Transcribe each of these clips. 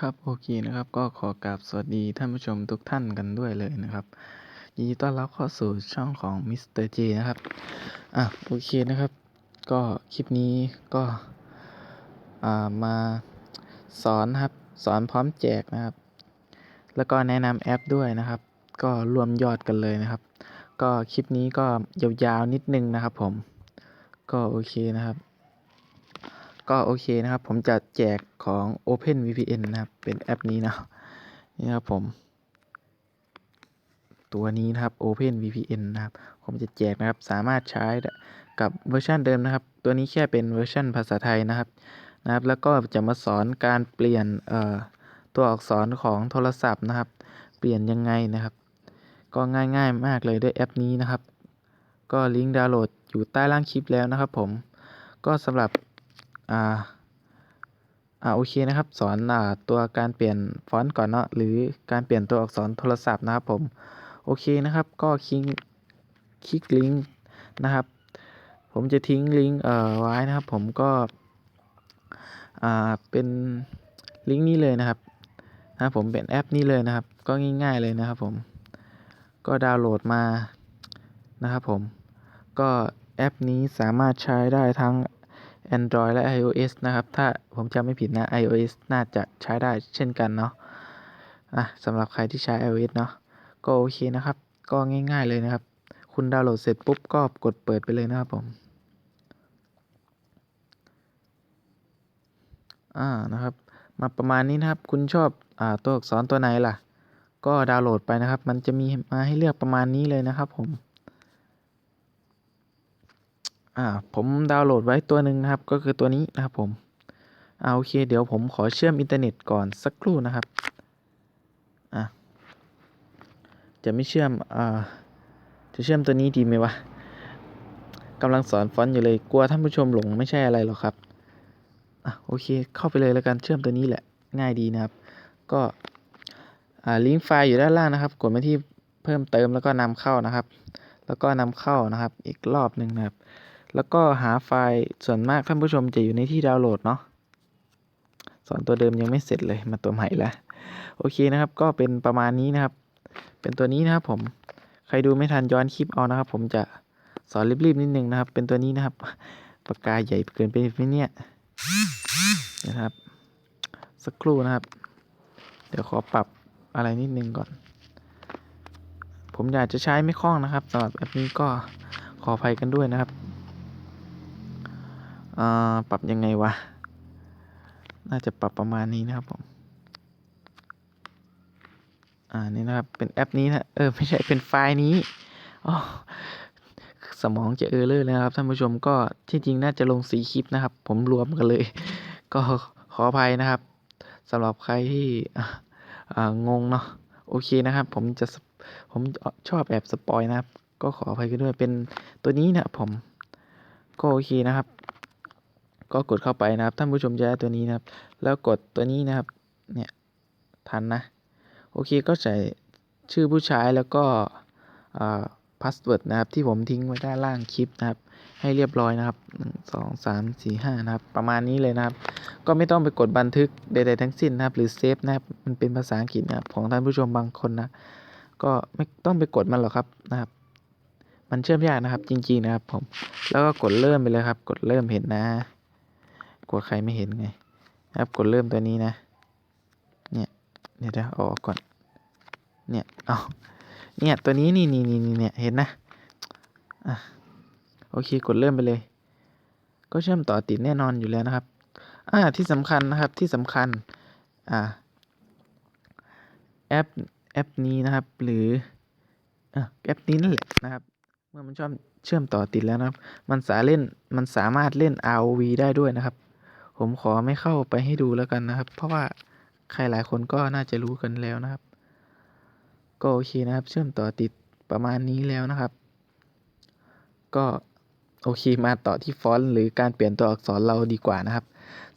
ครับโอเคนะครับก็ขอกราบสวัสดีท่านผู้ชมทุกท่านกันด้วยเลยนะครับยินดีต้อนรับเข้าสู่ช่องของมิสเตอร์เจนะครับอะโอเคนะครับ ก็คลิปนี้ก็อ่ามาสอนครับสอนพร้อมแจกนะครับ แล้วก็แนะนำแอปด้วยนะครับ ก็รวมยอดกันเลยนะครับ ก็คลิปนี้ก็ยาวๆนิดนึงนะครับผม ก็โอเคนะครับ ก็โอเคนะครับ ผมจะแจกของ Open VPN นะครับ เป็นแอปนี้นะนี่ครับผม ตัวนี้นะครับ Open VPN นะครับ ผมจะแจกนะครับ สามารถใช้กับเวอร์ชันเดิมนะครับ ตัวนี้แค่เป็นเวอร์ชันภาษาไทยนะครับนะครับ แล้วก็จะมาสอนการเปลี่ยนตัวอักษรของโทรศัพท์นะครับ เปลี่ยนยังไงนะครับ ก็ง่ายๆมากเลยด้วยแอปนี้นะครับ ก็ลิงก์ดาวน์โหลดอยู่ใต้ล่างคลิปแล้วนะครับผม ก็สำหรับ อ่าอ่าโอเคนะครับ สอนอ่าตัวการเปลี่ยนฟอนต์ก่อนเนาะหรือการเปลี่ยนตัวอักษรโทรศัพท์นะครับผมโอเคนะครับ ก็คลิกคลิกลิงก์นะครับ ผมจะทิ้งลิงก์เอ่อไว้นะครับ ผมก็อ่าเป็นลิงก์นี้เลยนะครับนะบผมเป็นแอปนี้เลยนะครับ ก็ง่าย ๆเลยนะครับ ผม ก็ดาวน์โหลดมานะครับ ผมก็แอปนี้สามารถใช้ได้ทั้ง Android และ iOS นะครับ ถ้าผมจำไม่ผิดนะ iOS น่าจะใช้ได้เช่นกันเนาะอะสำหรับใครที่ใช้ iOS เนาะก็โอเคนะครับ ก็ง่ายๆเลยนะครับ คุณดาวน์โหลดเสร็จปุ๊บก็กดเปิดไปเลยนะครับผมอ่านะครับ มาประมาณนี้นะครับ คุณชอบอ่าตัวอักษรตัวไหนล่ะ ก็ดาวน์โหลดไปนะครับ มันจะมีมาให้เลือกประมาณนี้เลยนะครับผม อ่า ผมดาวน์โหลดไว้ตัวหนึ่งนะครับ ก็คือตัวนี้นะครับผมอ่าโอเค เดี๋ยวผมขอเชื่อมอินเทอร์เน็ตก่อนสักครู่นะครับ อะ จะไม่เชื่อม อ่า จะเชื่อมตัวนี้ดีไหมวะกำลังสอนฟอนต์อยู่เลย กลัวท่านผู้ชมหลงไม่ใช่อะไรหรอกครับ อะโอเค เข้าไปเลยแล้วกัน เชื่อมตัวนี้แหละ ง่ายดีนะครับ ก็ อ่า ลิงก์ไฟล์อยู่ด้านล่างนะครับ กดมาที่เพิ่มเติมแล้วก็นำเข้านะครับ แล้วก็นำเข้านะครับ อีกรอบหนึ่งนะครับ แล้วก็หาไฟล์ส่วนมากท่านผู้ชมจะอยู่ในที่ดาวน์โหลดเนาะสอนตัวเดิมยังไม่เสร็จเลยมาตัวใหม่ละโอเคนะครับ ก็เป็นประมาณนี้นะครับ เป็นตัวนี้นะครับผมใครดูไม่ทันย้อนคลิปเอานะครับ ผมจะสอนรีบๆนิดนึงนะครับ เป็นตัวนี้นะครับปากกาใหญ่เกินไปไหมเนี่ยนะครับ สักครู่นะครับ เดี๋ยวขอปรับอะไรนิดนึงก่อน ผมอยากจะใช้ไม่คล่องนะครับสำหรับแอปนี้ก็ขออภัยกันด้วยนะครับ ปรับยังไงวะ น่าจะปรับประมาณนี้นะครับผม อ่า นี่นะครับ เป็นแอปนี้นะ เออ ไม่ใช่ เป็นไฟล์นี้อ๋อสมองจะเออเลอร์เลยนะครับ ท่านผู้ชมก็ที่จริงน่าจะลงสีคลิปนะครับ ผมรวมกันเลย ก็ขออภัยนะครับสำหรับใครที่อ่างงเนาะโอเคนะครับ ผมจะผมชอบแอบสปอยนะครับ ก็ขออภัยกันด้วยเป็นตัวนี้นะผม ก็โอเคนะครับ ก็กดเข้าไปนะครับ ท่านผู้ชมจะได้ตัวนี้นะครับ แล้วกดตัวนี้นะครับ เนี่ย ทันนะ โอเค ก็ใส่ชื่อผู้ใช้แล้วก็พาสเวิร์ดนะครับ ที่ผมทิ้งไว้ด้านล่างคลิปนะครับ ให้เรียบร้อยนะครับหนึ่งสองสามสี่ห้านะครับ ประมาณนี้เลยนะครับ ก็ไม่ต้องไปกดบันทึกใด ๆ ทั้งสิ้นนะครับ หรือเซฟนะครับ มันเป็นภาษาอังกฤษนะครับ ของท่านผู้ชมบางคนนะ ก็ไม่ต้องไปกดมันหรอกครับนะครับมันเชื่อมยากนะครับจริงๆนะครับผม แล้วก็กดเริ่มไปเลยครับ กดเริ่มเห็นนะ กดใครไม่เห็นไงนะครับกดเริ่มตัวนี้นะ เนี่ยเดี๋ยวจะเออกก่อน เนี่ยเอาเนี่ยตัวนี้นี่นี่นี่เนี่ยเห็นนะอะโอเคกดเริ่มไปเลย ก็เชื่อมต่อติดแน่นอนอยู่แล้วนะครับ อ่าที่สำคัญนะครับที่สำคัญอ่าแอปแอปนี้นะครับ หรืออะแอปนี้นั่นแหละนะครับ เมื่อมันชอบเชื่อมต่อติดแล้วนะครับ มันสาเล่นมันสามารถเล่น ROV ได้ด้วยนะครับ ผมขอไม่เข้าไปให้ดูแล้วกันนะครับ เพราะว่าใครหลายคนก็น่าจะรู้กันแล้วนะครับ ก็โอเคนะครับ เชื่อมต่อติดประมาณนี้แล้วนะครับ ก็โอเคมาต่อที่ฟอนต์หรือการเปลี่ยนตัวอักษรเราดีกว่านะครับ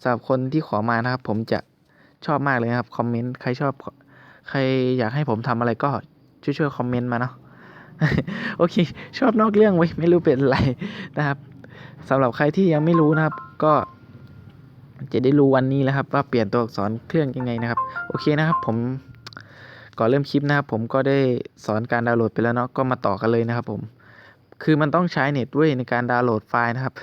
สำหรับคนที่ขอมานะครับ ผมจะชอบมากเลยนะครับคอมเมนต์ใครชอบใครอยากให้ผมทำอะไรก็ช่วยๆคอมเมนต์มาเนาะโอเค ชอบนอกเรื่องไว้ไม่รู้เป็นอะไรนะครับสำหรับใครที่ยังไม่รู้นะครับ ก็ จะได้รู้วันนี้แล้วครับว่าเปลี่ยนตัวอักษรเครื่องยังไงนะครับ โอเคนะครับ ผมก่อนเริ่มคลิปนะครับผมก็ได้สอนการดาวน์โหลดไปแล้วเนาะก็มาต่อกันเลยนะครับ ผม คือมันต้องใช้เน็ตด้วยในการดาวน์โหลดไฟล์นะครับ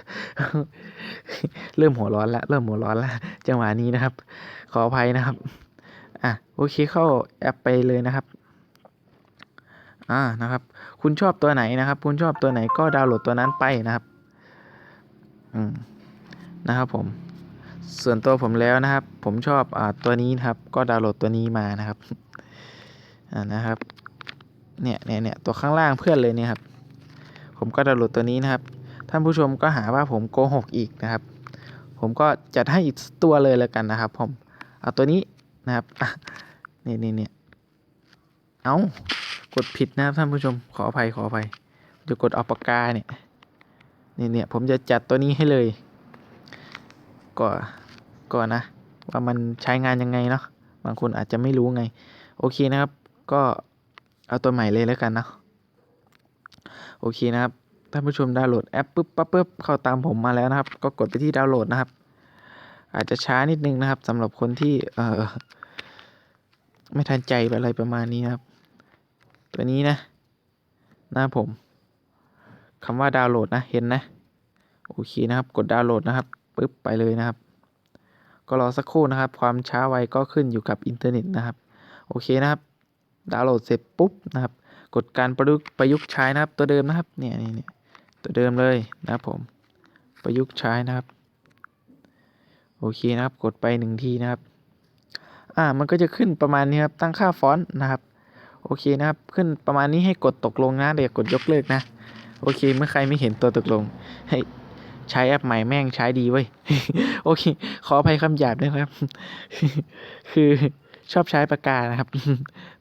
เริ่มหัวร้อนแล้วเริ่มหัวร้อนแล้วจังหวะนี้นะครับ ขออภัยนะครับอะโอเคเข้าแอปไปเลยนะครับอ่านะครับ คุณชอบตัวไหนนะครับ คุณชอบตัวไหนก็ดาวน์โหลดตัวนั้นไปนะครับ อืมนะครับผม ส่วนตัวผมแล้วนะครับ ผมชอบอตัวนี้นะครับ ก็ดาวน์โหลดตัวนี้มานะครับอ่านะครับ เนี่ยเนี่ยเนี่ยตัวข้างล่างเพื่อนเลยเนี่ยครับ ผมก็ดาวน์โหลดตัวนี้นะครับ ท่านผู้ชมก็หาว่าผมโกหกอีกนะครับ ผมก็จัดให้อีกตัวเลยแล้วกันนะครับ ผมเอาตัวนี้นะครับอะนี่ยเนี่ยเนี่ยเอากดผิดนะครับท่านผู้ชม ขออภัยขออภัยจะกดเอาปากกาเนี่ยเนี่ยเนี่ยผมจะจัดตัวนี้ให้เลย ก็ก็นะ ว่ามันใช้งานยังไงเนาะบางคนอาจจะไม่รู้ไง โอเคนะครับ ก็เอาตัวใหม่เลยแล้วกันเนาะโอเคนะครับท่านผู้ชมดาวน์โหลดแอปปุ๊บปั๊บปุ๊บเข้าตามผมมาแล้วนะครับ ก็กดไปที่ดาวน์โหลดนะครับ อาจจะช้านิดนึงนะครับสำหรับคนที่เออไม่ทันใจอะไรประมาณนี้นะครับ ตัวนี้นะ หน้าผมคำว่าดาวน์โหลดนะเห็นนะ โอเคนะครับ กดดาวน์โหลดนะครับ ปึ๊บไปเลยนะครับ ก็รอสักครู่นะครับ ความช้าไวก็ขึ้นอยู่กับอินเทอร์เน็ตนะครับ โอเคนะครับ ดาวน์โหลดเสร็จปุ๊บนะครับ กดการประยุกต์ประยุกต์ใช้นะครับ ตัวเดิมนะครับ เนี่ยนี่เนี่ยตัวเดิมเลยนะครับผม ประยุกต์ใช้นะครับ โอเคนะครับ กดไปหนึ่งทีนะครับ อ่า มันก็จะขึ้นประมาณนี้ครับ ตั้งค่าฟอนต์นะครับ โอเคนะครับ ขึ้นประมาณนี้ให้กดตกลงนะเดี๋ยวกดยกเลิกนะ โอเค เมื่อใครไม่เห็นตัวตกลงให้ ใช้แอปใหม่แม่งใช้ดีเว้ย โอเค ขออภัยคำหยาบด้วยครับ คือชอบใช้ปากกานะครับ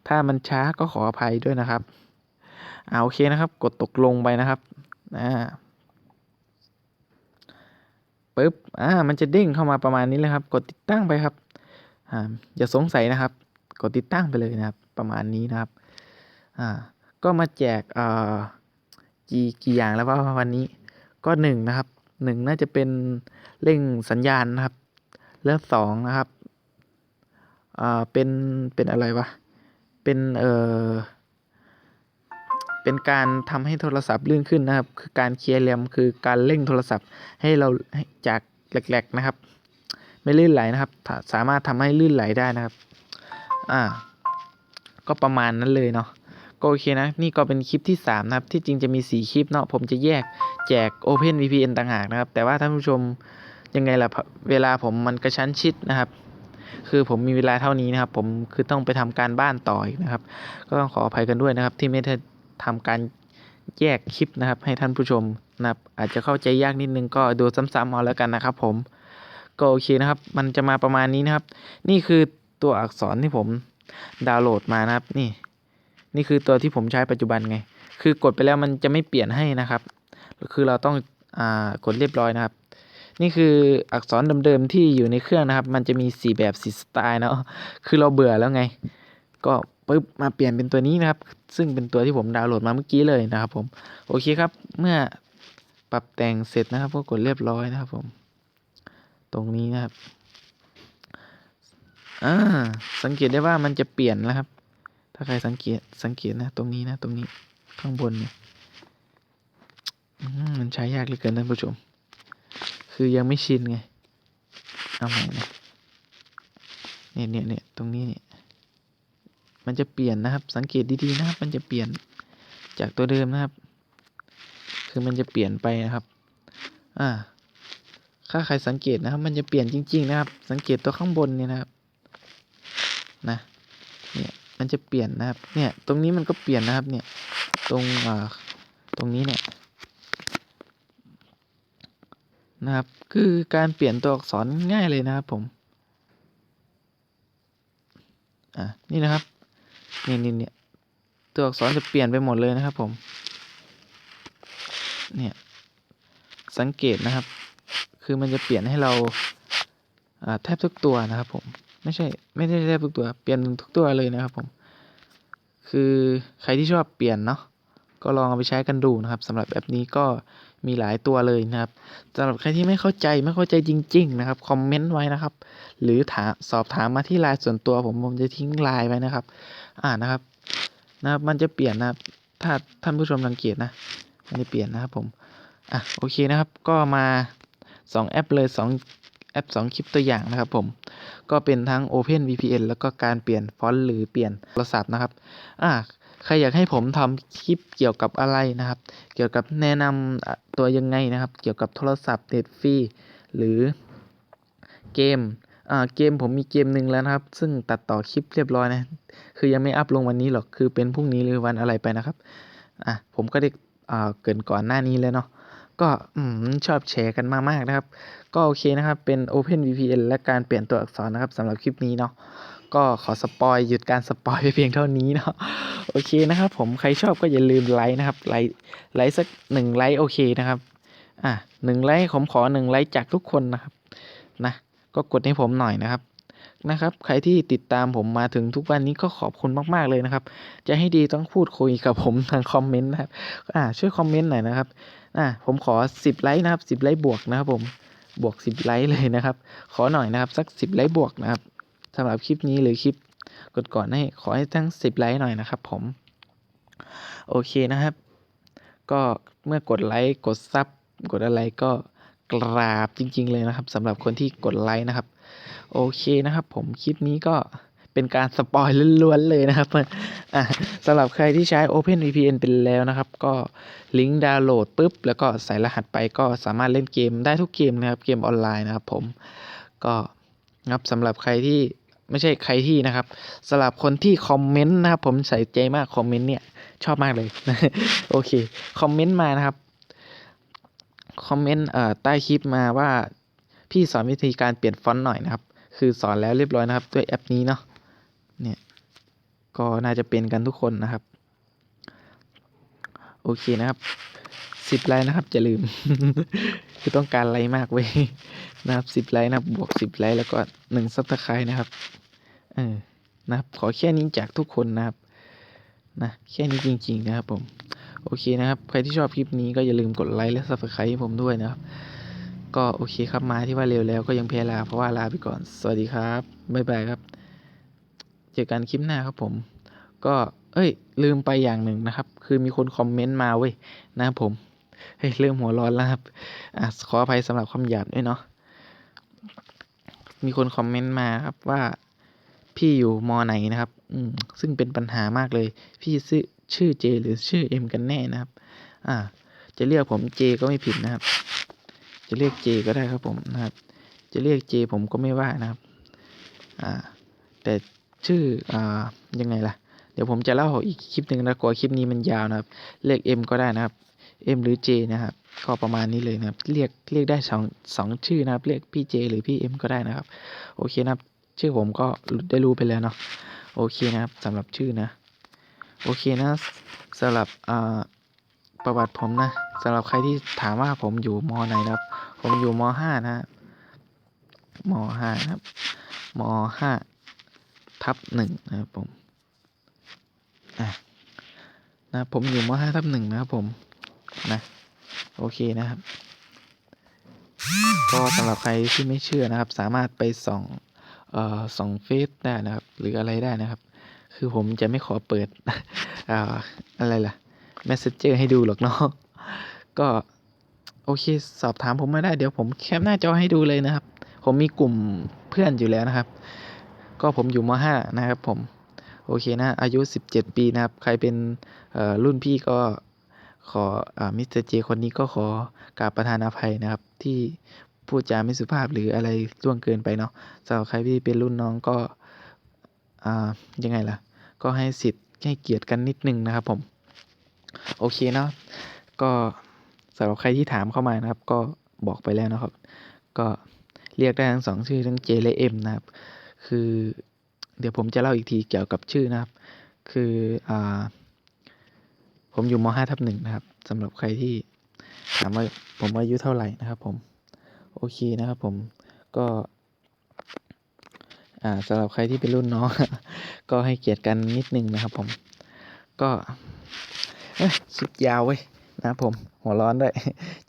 ถ้ามันช้าก็ขออภัยด้วยนะครับอ่าโอเคนะครับ กดตกลงไปนะครับอ่าปึ๊บอ่ามันจะเด้งเข้ามาประมาณนี้เลยครับ กดติดตั้งไปครับอ่าอย่าสงสัยนะครับ กดติดตั้งไปเลยนะครับ ประมาณนี้นะครับอ่าก็มาแจกอ่ากี่กี่อย่างแล้วว่าวันนี้ก็หนึ่งนะครับ หนึ่งน่าจะเป็นเร่งสัญญาณนะครับแล้วสองนะครับอ่าเป็นเป็นอะไรวะเป็นเอ่อเป็นการทำให้โทรศัพท์ลื่นขึ้นนะครับ คือการเคลียร์แรมคือการเร่งโทรศัพท์ให้เราจากแหลกๆนะครับ ไม่ลื่นไหลนะครับ สามารถทำให้ลื่นไหลได้นะครับ อ่า ก็ประมาณนั้นเลยเนาะก็โอเคนะ นี่ก็เป็นคลิปที่ 3 นะครับ ที่จริงจะมี 4 คลิปเนาะผมจะแยก แจก Open VPN ต่างหากนะครับ แต่ว่าท่านผู้ชมยังไงล่ะเวลาผมมันกระชั้นชิดนะครับ คือผมมีเวลาเท่านี้นะครับ ผมคือต้องไปทำการบ้านต่ออีกนะครับ ก็ต้องขออภัยกันด้วยนะครับ ที่ไม่ได้ทำการแยกคลิปนะครับ ให้ท่านผู้ชมนะครับ อาจจะเข้าใจยากนิดนึงก็ดูซ้ำๆเอาแล้วกันนะครับ ผมก็โอเคนะครับ มันจะมาประมาณนี้นะครับ นี่คือตัวอักษรที่ผมดาวน์โหลดมานะครับ นี่ นี่คือตัวที่ผมใช้ปัจจุบันไง คือกดไปแล้วมันจะไม่เปลี่ยนให้นะครับ คือเราต้องอกดเรียบร้อยนะครับ นี่คืออักษรเดิมๆที่อยู่ในเครื่องนะครับ มันจะมี 4 แบบ4สไตล์เนาะคือเราเบื่อแล้วไง ก็ปึ๊บมาเปลี่ยนเป็นตัวนี้นะครับ ซึ่งเป็นตัวที่ผมดาวน์โหลดมาเมื่อกี้เลยนะครับผมโอเคครับ เมื่อปรับแต่งเสร็จนะครับ ก็กดเรียบร้อยนะครับผม ตรงนี้นะครับอ่าสังเกตได้ว่ามันจะเปลี่ยนนะครับ ถ้าใครสังเกตสังเกตนะ ตรงนี้นะ ตรงนี้ข้างบนเนี่ย มันใช้ยากเหลือเกินท่านผู้ชม คือยังไม่ชินไง เอาใหม่นะเนี่ยเนี่ยเนี่ยตรงนี้เนี่ย มันจะเปลี่ยนนะครับ สังเกตดีๆนะครับ มันจะเปลี่ยนจากตัวเดิมนะครับ คือมันจะเปลี่ยนไปนะครับ อ่า ถ้าใครสังเกตนะครับ มันจะเปลี่ยนจริง ๆ นะครับ สังเกตตัวข้างบนเนี่ยนะครับ นะ เนี่ย มันจะเปลี่ยนนะครับ เนี่ย ตรงนี้มันก็เปลี่ยนนะครับ เนี่ย ตรง อ่า ตรงนี้เนี่ย นะครับ คือการเปลี่ยนตัวอักษรง่ายเลยนะครับผมอะนี่นะครับนี่นี่เนี่ยตัวอักษรจะเปลี่ยนไปหมดเลยนะครับผมเนี่ยสังเกตนะครับ คือมันจะเปลี่ยนให้เราแทบทุกตัวนะครับผมไม่ใช่ไม่ใช่แทบทุกตัว เปลี่ยนทุกตัวเลยนะครับผม คือใครที่ชอบเปลี่ยนเนาะก็ลองเอาไปใช้กันดูนะครับสำหรับแอปนี้ก็ มีหลายตัวเลยนะครับสำหรับใครที่ไม่เข้าใจไม่เข้าใจจริง ๆ นะครับคอมเมนต์ไว้นะครับ หรือถามสอบถามมาที่ไลน์ส่วนตัวผมผมจะทิ้งไลน์ไว้นะครับ อ่านะครับนะครับมันจะเปลี่ยนนะครับ ถ้าท่านผู้ชมสังเกตนะ มันจะเปลี่ยนนะครับผมอะโอเคนะครับ ก็มาสองแอปเลยสองแอปสองคลิปตัวอย่างนะครับผม ก็เป็นทั้ง Open VPN แล้วก็การเปลี่ยนฟอนต์หรือเปลี่ยนโทรศัพท์นะครับ อ่า ใครอยากให้ผมทำคลิปเกี่ยวกับอะไรนะครับ เกี่ยวกับแนะนำตัวยังไงนะครับ เกี่ยวกับโทรศัพท์เน็ตฟรีหรือเกมอ่าเกมผมมีเกมหนึ่งแล้วนะครับ ซึ่งตัดต่อคลิปเรียบร้อยนะ คือยังไม่อัพลงวันนี้หรอก คือเป็นพรุ่งนี้หรือวันอะไรไปนะครับ อะผมก็ได้อ่าเกินก่อนหน้านี้แล้วเนาะ ก็อืมชอบแชร์กันมากๆนะครับ ก็โอเคนะครับ เป็น Open VPN และการเปลี่ยนตัวอักษรนะครับสำหรับคลิปนี้เนาะก็ขอสปอยหยุดการสปอยไปเพียงเท่านี้เนาะโอเคนะครับ ผมใครชอบก็อย่าลืมไลค์นะครับไลค์ไลค์สักหนึ่งไลค์โอเคนะครับอะหนึ่งไลค์ผมขอหนึ่งไลค์จากทุกคนนะครับนะก็กดให้ผมหน่อยนะครับนะครับ ใครที่ติดตามผมมาถึงทุกวันนี้ก็ขอบคุณมาก ๆ เลยนะครับ จะให้ดีต้องพูดคุยกับผมทางคอมเมนต์นะครับอ่าช่วยคอมเมนต์หน่อยนะครับ อ่าผมขอสิบไลค์นะครับสิบไลค์บวกนะครับผมบวกสิบไลค์เลยนะครับ ขอหน่อยนะครับ สักสิบไลค์บวกนะครับสำหรับคลิปนี้หรือคลิปก่อนๆให้ขอให้ทั้งสิบไลค์หน่อยนะครับ ผมโอเคนะครับ ก็เมื่อกดไลค์กดซับกดอะไรก็กราบจริง ๆ เลยนะครับสำหรับคนที่กดไลค์นะครับ โอเคนะครับ ผมคลิปนี้ก็ เป็นการสปอยล้วนๆเลยนะครับสำหรับใครที่ใช้ Open VPN เป็นแล้วนะครับ ก็ลิงก์ดาวน์โหลดปุ๊บ แล้วก็ใส่รหัสไปก็สามารถเล่นเกมได้ทุกเกมนะครับ เกมออนไลน์นะครับผม ก็นะครับสำหรับใครที่ไม่ใช่ใครที่นะครับสำหรับคนที่คอมเมนต์นะครับผมใส่ใจมากคอมเมนต์เนี่ยชอบมากเลย โอเคคอมเมนต์มานะครับคอมเมนต์ใต้คลิปมาว่าพี่สอนวิธีการเปลี่ยนฟอนต์หน่อยนะครับ คือสอนแล้วเรียบร้อยนะครับ ด้วยแอปนี้เนาะ เนี่ย ก็น่าจะเป็นกันทุกคนนะครับ โอเคนะครับสิบไลค์นะครับอย่าลืม คือต้องการไลค์มากเว้ยนะครับสิบไลค์นะครับบวกสิบไลค์แล้วก็หนึ่งซับสไครต์นะครับเออนะครับ ขอแค่นี้จากทุกคนนะครับ นะแค่นี้จริง ๆ นะครับ ผม โอเคนะครับ ใครที่ชอบคลิปนี้ก็อย่าลืมกดไลค์และซับสไครต์ให้ผมด้วยนะครับ ก็โอเคครับมาที่ว่าเร็วแล้วก็ยังเพลาเพราะว่าลาไปก่อน สวัสดีครับบ๊ายบายครับ เจอกันคลิปหน้าครับผม ก็เอ้ย ลืมไปอย่างหนึ่งนะครับ คือมีคนคอมเมนต์มาเว้ยนะครับผมเฮ้ยเริ่มหัวร้อนแล้วครับอะขออภัยสำหรับคำหยาบด้วยเนาะมีคนคอมเมนต์มาครับว่าพี่อยู่มอไหนนะครับ อืมซึ่งเป็นปัญหามากเลย พี่ชื่อชื่อเจหรือชื่อเอ็มกันแน่นะครับ อ่า จะเรียกผมเจก็ไม่ผิดนะครับ จะเรียกเจก็ได้ครับผมนะครับ จะเรียกเจผมก็ไม่ว่านะครับ อ่า แต่ ชื่ออ่ายังไงล่ะ เดี๋ยวผมจะเล่าอีกคลิปหนึ่งนะกลัวคลิปนี้มันยาวนะครับ เรียก M ก็ได้นะครับ M หรือ J นะครับก็ประมาณนี้เลยนะครับ เรียกเรียกได้สองสองชื่อนะครับ เรียกพี่ J หรือพี่ M ก็ได้นะครับ โอเคนะครับ ชื่อผมก็ได้รู้ไปแล้วเนาะโอเคนะครับสำหรับชื่อนะ โอเคนะสำหรับอ่าประวัติผมนะสำหรับใครที่ถามว่าผมอยู่มไหนนะครับ ผมอยู่มห้านะมห้านะครับมห้า ทับหนึ่งนะครับผมอะนะผมอยู่มห้าทับหนึ่งนะครับผมนะโอเคนะครับ ก็สำหรับใครที่ไม่เชื่อนะครับ สามารถไปส่องเอ่อส่องเฟซได้นะครับ หรืออะไรได้นะครับ คือผมจะไม่ขอเปิดอ่าอะไรล่ะ Messenger ให้ดูหรอกเนาะก็โอเคสอบถามผมมาได้เดี๋ยวผมแคปหน้าจอให้ดูเลยนะครับ ผมมีกลุ่มเพื่อนอยู่แล้วนะครับ ก็ผมอยู่มหานะครับผม โอเคนะ อายุ 17 ปีนะครับ ใครเป็นรุ่นพี่ก็ขออมิสเตอร์เจคนนี้ก็ขอกราบประธานอภัยนะครับ ที่พูดจาไม่สุภาพหรืออะไรล่วงเกินไปเนาะสำหรับใครที่เป็นรุ่นน้องก็ยังไงล่ะ ก็ให้สิทธิ์ให้เกียรติกันนิดนึงนะครับผม โอเคเนาะก็สำหรับใครที่ถามเข้ามานะครับ ก็บอกไปแล้วนะครับ ก็เรียกได้ทั้งสองชื่อทั้งเจและเอ็มนะครับ คือ เดี๋ยวผมจะเล่าอีกทีเกี่ยวกับชื่อนะครับ คืออ่าผมอยู่มห้าทับหนึ่งนะครับสำหรับใครที่ถามว่าผมอายุเท่าไหร่นะครับ ผม โอเคนะครับ ผมก็อ่าสำหรับใครที่เป็นรุ่นน้อง ก็ให้เกียรติกันนิดนึงนะครับผม ก็สุดยาวเว้ยนะครับผม หัวร้อนด้วย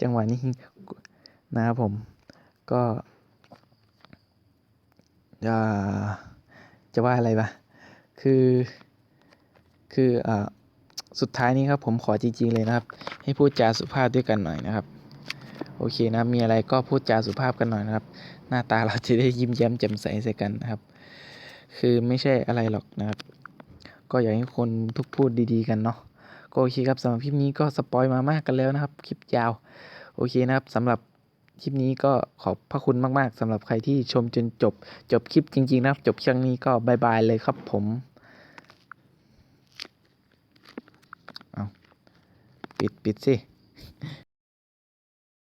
จังหวะนี้นะครับผม ก็ จะจะว่าอะไรปะคือ คืออ่าสุดท้ายนี้ครับผมขอจริงๆเลยนะครับ ให้พูดจาสุภาพด้วยกันหน่อยนะครับ โอเคนะมีอะไรก็พูดจาสุภาพกันหน่อยนะครับ หน้าตาเราจะได้ยิ้มแย้มแจ่มใสใส่กันนะครับ คือไม่ใช่อะไรหรอกนะครับ ก็อยากให้คนทุกพูดดีๆกันเนาะก็โอเคครับสำหรับคลิปนี้ก็สปอยมามากกันแล้วนะครับ คลิปยาว โอเคนะครับสำหรับ คลิปนี้ก็ขอบพระคุณมาก ๆสำหรับใครที่ชมจนจบ จบคลิปจริง ๆ นะจบครั้งนี้ก็บายบายเลยครับผมเอาปิดปิดสิ